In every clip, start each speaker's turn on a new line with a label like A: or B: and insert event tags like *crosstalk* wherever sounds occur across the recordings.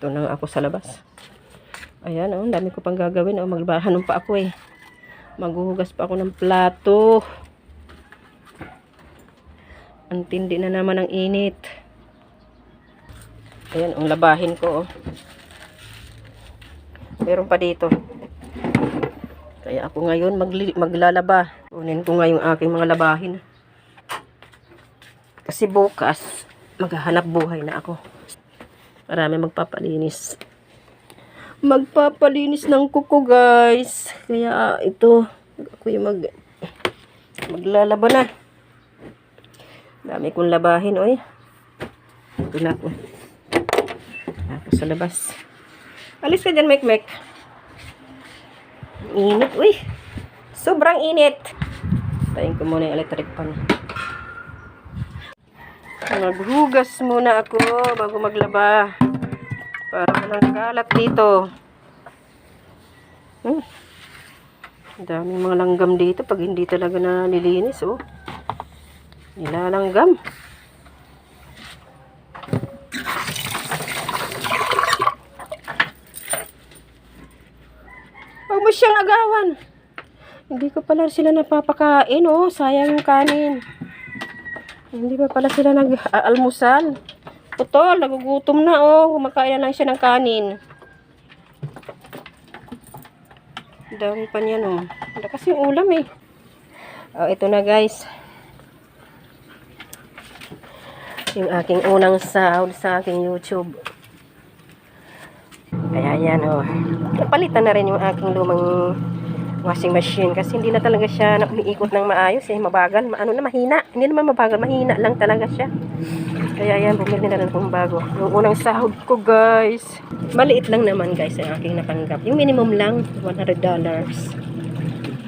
A: Ito na nga ako sa labas. Ayan, oh, dami ko pang gagawin. Oh, magbahanon pa ako eh. Maghuhugas pa ako ng plato. Ang tindi na naman ng init. Ayan, ang labahin ko. Oh. Meron pa dito. Kaya ako ngayon maglalaba. Kunin ko nga yung aking mga labahin. Kasi bukas, maghahanap buhay na ako. Marami magpapalinis. Magpapalinis ng kuko, guys. Kaya ito, ako yung mag maglalaba na. Dami kong labahin, oy. Ito na ako. Ako sa labas. Alis ka dyan, Mek Mek. Init, uy. Sobrang init. Tayin ko muna yung electric pan. Maghugas muna ako bago maglaba. Para walang kalat dito. Hmm. Daming mga langgam dito pag hindi talaga na nilinis, oh. Nilalanggam. Huwag mo siyang agawan. Hindi ko pala sila napapakain, oh. Sayang kanin. Hindi pa pala sila nag-almusal. Putol, nagugutom na, oh. Kumakain na lang siya ng kanin. Dami pa niyan, oh. Wala kasi ulam, eh. Oh, ito na, guys. Yung aking unang sahod sa aking YouTube. Kaya yan, oh. Napalitan na rin yung aking lumang washing machine kasi hindi na talaga siya umiikot ng maayos eh. Mabagal, ma- ano na, mahina. Hindi naman mabagal, mahina lang talaga siya. Kaya yan, bumili na rin akong bago. Yung unang sahod ko, guys. Maliit lang naman, guys, ang aking natanggap. Yung minimum lang, $100.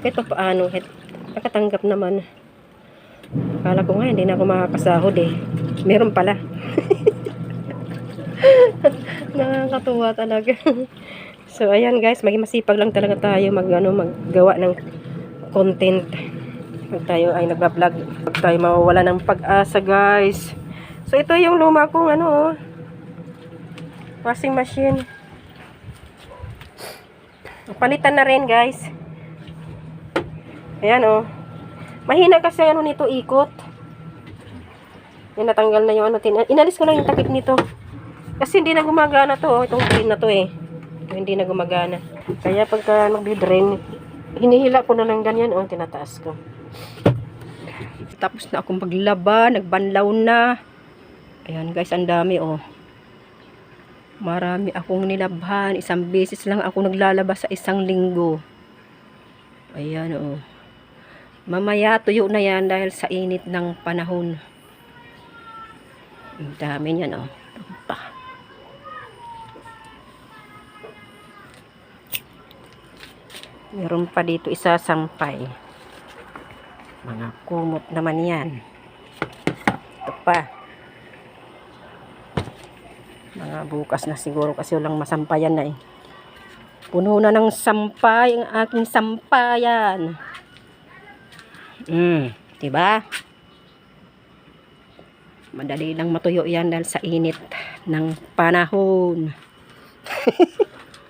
A: Kahit pa paano, kahit nakatanggap naman. Kala ko nga, hindi na ako makakasahod eh. Meron pala. *laughs* Nakakatuwa talaga. *laughs* so, ayan guys, maging masipag lang talaga tayo mag, ano, maggawa ng content. Pag tayo ay nagbablog, pag tayo mawawala ng pag-asa guys. So, ito yung luma kong ano, oh, washing machine. Palitan na rin guys. Ayan oh. Mahina kasi ano nito ikot. Yan natanggal na yung ano. Inalis ko lang yung takip nito. Kasi hindi na gumagana to. Oh. Itong drain na to eh. Hindi na gumagana. Kaya pagka nagdi-drain, hinihila ko na lang ganyan. Oh, tinataas ko. Tapos na akong maglaba. Nagbanlaw na. Ayan guys, ang dami oh. Marami akong nilabhan. Isang beses lang ako naglalaba sa isang linggo. Ayan oh. Mamaya tuyo na yan dahil sa init ng panahon. Ang dami niyan, oh. Meron pa dito isa sampay. Mga kumot naman yan. Ito pa. Mga bukas na siguro kasi walang masampayan na eh. Puno na ng sampay ang aking sampayan. Mm, 'di ba? Madali lang matuyo 'yan dahil sa init ng panahon. *laughs*